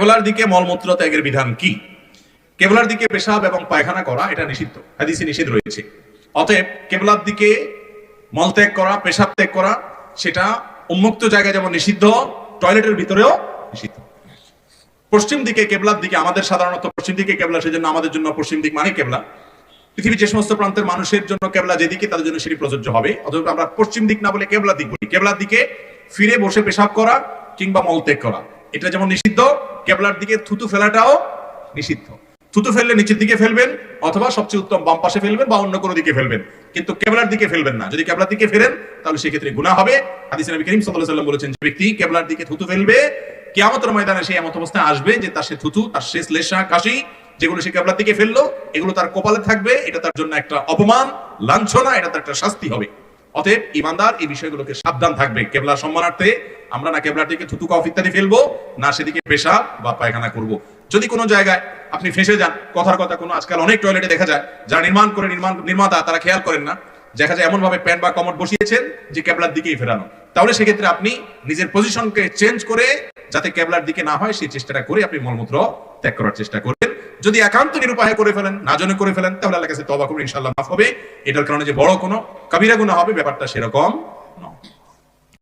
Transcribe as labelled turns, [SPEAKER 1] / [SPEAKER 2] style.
[SPEAKER 1] কেবলার দিকে মলমূত্র ত্যাগের বিধান কি? কেবলার দিকে পেশাব এবং পায়খানা করা, এটা নিষিদ্ধ। হাদিসে নিষেধ রয়েছে। অতএব কেবলার দিকে মল ত্যাগ করা, পেশাব ত্যাগ করা, সেটা উন্মুক্ত জায়গায় যেমন নিষিদ্ধ, টয়লেটের ভিতরেও নিষিদ্ধ। পশ্চিম দিকে কেবলার দিকে আমাদের সাধারণত পশ্চিম দিকে কেবলা, সেজন্য আমাদের জন্য পশ্চিম দিক মানে কেবলা। পৃথিবীর যে সমস্ত প্রান্তের মানুষের জন্য কেবলা যেদিকে তাদের জন্য সেটি প্রযোজ্য হবে। অথবা আমরা পশ্চিম দিক না বলে কেবলা দিক বলি। কেবলার দিকে ফিরে বসে পেশাব করা কিংবা মল ত্যাগ করা। এটা যেমন নিষিদ্ধ, কেবলার দিকে থুতু ফেলাটাও নিষিদ্ধ। থুতু ফেললে নিচের দিকে ফেলবেন, অথবা সবচেয়ে উত্তম বাম পাশে ফেলবেন বা অন্য কোনো দিকে ফেলবেন। কিন্তু কেবলার দিকে ফেলবেন না। যদি কেবলার দিকে ফেলেন, তাহলে সেক্ষেত্রে গুনাহ হবে। হাদিসে নবী করিম সাল্লাল্লাহু বলেছেন, যে ব্যক্তি কেবলার দিকে থুতু ফেলবে, কিয়ামতের ময়দানে সেই এমত অবস্থায় আসবে যে তার সে থুতু, তার শেষ লেশা কাশি, যেগুলো সে কেবলার দিকে ফেলল, এগুলো তার কপালে থাকবে। এটা তার জন্য একটা অপমান, লাঞ্ছনা, এটা তার একটা শাস্তি হবে। অতএব ইমানদার এই বিষয়গুলোকে সাবধান থাকবে। কেবলা সম্মানার্থে আমরা না কেবলার দিকে থুতু কফ ইত্যাদি ফেলব, না সেদিকে পেশাব বা পায়খানা করব। যদি কোনো জায়গায় আপনি ফেসে যান, কথার কথা কোনো, আজকাল অনেক টয়লেটে দেখা যায়, যারা নির্মাণ করে, নির্মাণ, নির্মাতা, তারা খেয়াল করেন না, দেখা যায় এমন ভাবে প্যান বা কমট বসিয়েছেন যে কেবলার দিকেই ফেরানো। তাহলে সেক্ষেত্রে আপনি নিজের পজিশনকে চেঞ্জ করে, যাতে কেবলার দিকে না হয়, সেই চেষ্টাটা করে আপনি মলমূত্র ত্যাগ করার চেষ্টা করবেন যদি একান্ত নিরুপায় করে ফেলেন, না জনে করে ফেলেন, তাহলে আল্লাহ কাছে তবা করবেন ইনশাল্লাহ মাফ হবে। এটার কারণে যে বড় কোনো কবিরা গুণা হবে, ব্যাপারটা সেরকম